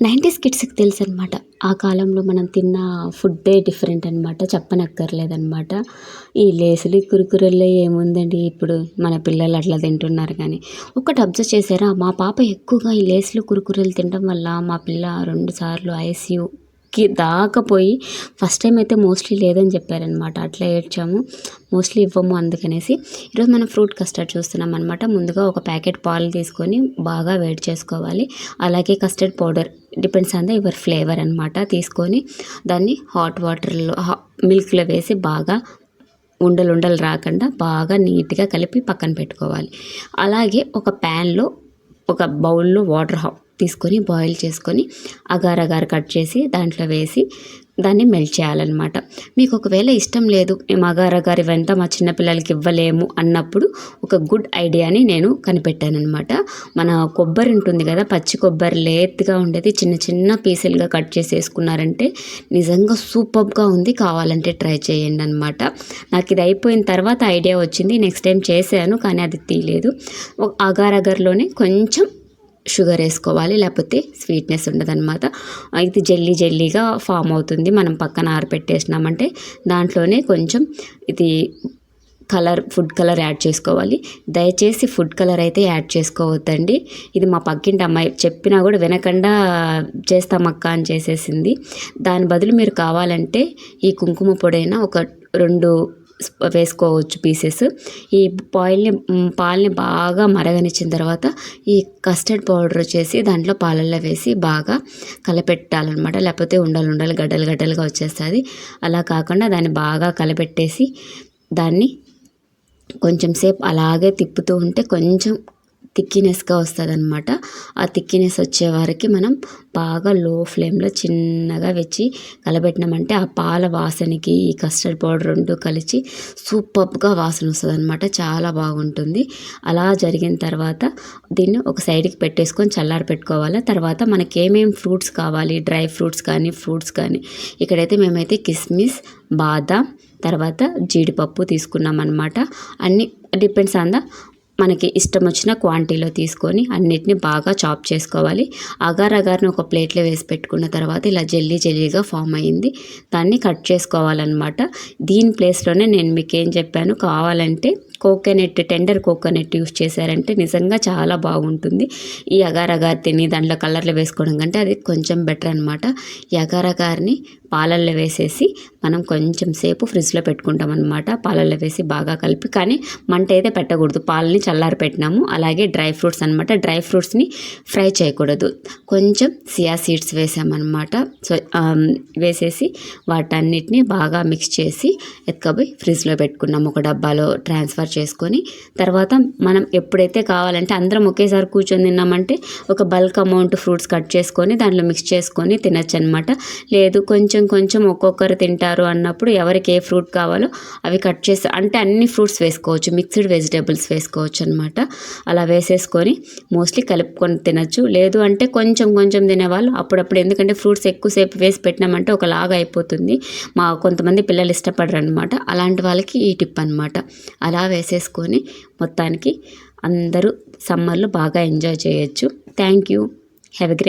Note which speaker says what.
Speaker 1: Nineties కిడ్స్కి తెలుసు అనమాట ఆ కాలంలో మనం తిన్న ఫుడ్డే డిఫరెంట్ అనమాట చెప్పనక్కర్లేదనమాట ఈ లేసులు కురుకురల్లో ఏముందండి ఇప్పుడు? మన పిల్లలు అట్లా తింటున్నారు కానీ ఒకటి అబ్జర్వ్ చేశారా? మా పాప ఎక్కువగా ఈ లేసులు కురుకురలు తినడం వల్ల మా పిల్ల రెండు సార్లు ఐసీయూ కి దాకపోయి ఫస్ట్ టైం అయితే మోస్ట్లీ లేదని చెప్పారనమాట అట్లా ఏడ్చాము. మోస్ట్లీ ఇవ్వము అందుకనేసి. ఈరోజు మనం ఫ్రూట్ కస్టర్డ్ చూస్తున్నాం అనమాట ముందుగా ఒక ప్యాకెట్ పాలు తీసుకొని బాగా వేడి చేసుకోవాలి. అలాగే custard powder depends on the your flavour అనమాట తీసుకొని దాన్ని హాట్ వాటర్లో మిల్క్లో వేసి బాగా ఉండలు ఉండలు రాకుండా బాగా నీట్గా కలిపి పక్కన పెట్టుకోవాలి. అలాగే ఒక ప్యాన్లో ఒక బౌల్లో వాటర్ తీసుకొని బాయిల్ చేసుకొని అగారగార కట్ చేసి దాంట్లో వేసి దాన్ని మెల్ట్ చేయాలన్నమాట. మీకు ఒకవేళ ఇష్టం లేదు మేము గారి అగార్ మా చిన్నపిల్లలకి ఇవ్వలేము అన్నప్పుడు ఒక గుడ్ ఐడియాని నేను కనిపెట్టాను అనమాట మన కొబ్బరి ఉంటుంది కదా పచ్చి కొబ్బరి లేత్గా ఉండేది చిన్న చిన్న పీసులుగా కట్ చేసి వేసుకున్నారంటే నిజంగా సూపర్గా ఉంది కావాలంటే ట్రై చేయండి అనమాట నాకు ఇది అయిపోయిన తర్వాత ఐడియా వచ్చింది నెక్స్ట్ టైం చేశాను కానీ అది తీయలేదు. అగారగర్లోనే కొంచెం షుగర్ వేసుకోవాలి లేకపోతే స్వీట్నెస్ ఉండదన్నమాట. ఇది జల్లీ జల్లీగా ఫామ్ అవుతుంది. మనం పక్కన ఆరపెట్టేసినామంటే దాంట్లోనే కొంచెం ఇది కలర్ ఫుడ్ కలర్ యాడ్ చేసుకోవాలి. దయచేసి ఫుడ్ కలర్ అయితే యాడ్ చేసుకోవద్దండి. ఇది మా పక్కింటి అమ్మాయి చెప్పినా కూడా వినకుండా చేస్తామక్క అని చేసేసింది. దాని బదులు మీరు కావాలంటే ఈ కుంకుమ పొడైనా ఒక రెండు వేసుకోవచ్చు పీసెస్. ఈ పాయిల్ని పాలని బాగా మరగనిచ్చిన తర్వాత ఈ కస్టర్డ్ పౌడర్ వచ్చేసి దాంట్లో పాలల్లో వేసి బాగా కలపెట్టాలన్నమాట. లేకపోతే ఉండలు ఉండలు గడ్డలు గడ్డలుగా వచ్చేస్తుంది. అలా కాకుండా దాన్ని బాగా కలపెట్టేసి దాన్ని కొంచెం సేపు అలాగే తిప్పుతూ ఉంటే కొంచెం థిక్కినెస్గా వస్తుంది అనమాట ఆ థిక్కినెస్ వచ్చే వరకు మనం బాగా లో ఫ్లేమ్లో చిన్నగా వెచ్చి కలబెట్టినామంటే ఆ పాల వాసనకి ఈ కస్టర్డ్ పౌడర్ రెండు కలిసి సూపర్గా వాసన వస్తుంది అనమాట చాలా బాగుంటుంది. అలా జరిగిన తర్వాత దీన్ని ఒక సైడ్కి పెట్టేసుకొని చల్లారి పెట్టుకోవాలి? తర్వాత మనకి ఏమేమి ఫ్రూట్స్ కావాలి? డ్రై ఫ్రూట్స్ కానీ ఫ్రూట్స్ కానీ. ఇక్కడైతే మేమైతే కిస్మిస్ బాదాం తర్వాత జీడిపప్పు తీసుకున్నాం అనమాట అన్నీ డిపెండ్స్ ఆన్ ద మనకి ఇష్టం వచ్చిన క్వాంటిటీలో తీసుకొని అన్నిటిని బాగా చాప్ చేసుకోవాలి. అగార్ అగార్ని ఒక ప్లేట్లో వేసి పెట్టుకున్న తర్వాత ఇలా జల్లీ జల్లీగా ఫామ్ అయ్యింది దాన్ని కట్ చేసుకోవాలన్నమాట. దీని ప్లేస్లోనే నేను మీకు ఏం చెప్పాను కావాలంటే కోకోనట్ టెండర్ కోకోనట్ యూస్ చేశారంటే నిజంగా చాలా బాగుంటుంది. ఈ అగార్ అగార్ తిని దాంట్లో కలర్లు వేసుకోవడం కంటే అది కొంచెం బెటర్ అనమాట ఈ అగార్ అగార్ని పాలల్లో వేసేసి మనం కొంచెం సేపు ఫ్రిడ్జ్లో పెట్టుకుంటాం అనమాట పాలల్లో వేసి బాగా కలిపి కానీ మంట అయితే పెట్టకూడదు. పాలని చల్లారి పెట్టినాము. అలాగే డ్రై ఫ్రూట్స్ అనమాట డ్రై ఫ్రూట్స్ని ఫ్రై చేయకూడదు. కొంచెం సియా సీడ్స్ వేసామన్నమాట సో వేసేసి వాటన్నిటిని బాగా మిక్స్ చేసి ఎత్తుకపోయి ఫ్రిడ్జ్లో పెట్టుకున్నాము. ఒక డబ్బాలో ట్రాన్స్ఫర్ చేసుకొని తర్వాత మనం ఎప్పుడైతే కావాలంటే అందరం ఒకేసారి కూర్చొని తిన్నామంటే ఒక బల్క్ అమౌంట్ ఫ్రూట్స్ కట్ చేసుకొని దాంట్లో మిక్స్ చేసుకొని తినచ్చు అనమాట లేదు కొంచెం కొంచెం ఒక్కొక్కరు తింటారు అన్నప్పుడు ఎవరికి ఏ ఫ్రూట్ కావాలో అవి కట్ చేసి అంటే అన్ని ఫ్రూట్స్ వేసుకోవచ్చు మిక్స్డ్ వెజిటేబుల్స్ వేసుకోవచ్చు అనమాట అలా వేసేసుకొని మోస్ట్లీ కలుపుకొని తినచ్చు. లేదు అంటే కొంచెం కొంచెం తినేవాళ్ళు అప్పుడప్పుడు ఎందుకంటే ఫ్రూట్స్ ఎక్కువసేపు వేసి పెట్టినామంటే ఒకలాగా అయిపోతుంది. మా కొంతమంది పిల్లలు ఇష్టపడరు అనమాట అలాంటి వాళ్ళకి ఈ టిప్ అనమాట అలా వేసేసుకొని మొత్తానికి అందరూ సమ్మర్లో బాగా ఎంజాయ్ చేయొచ్చు. Thank you. Have a great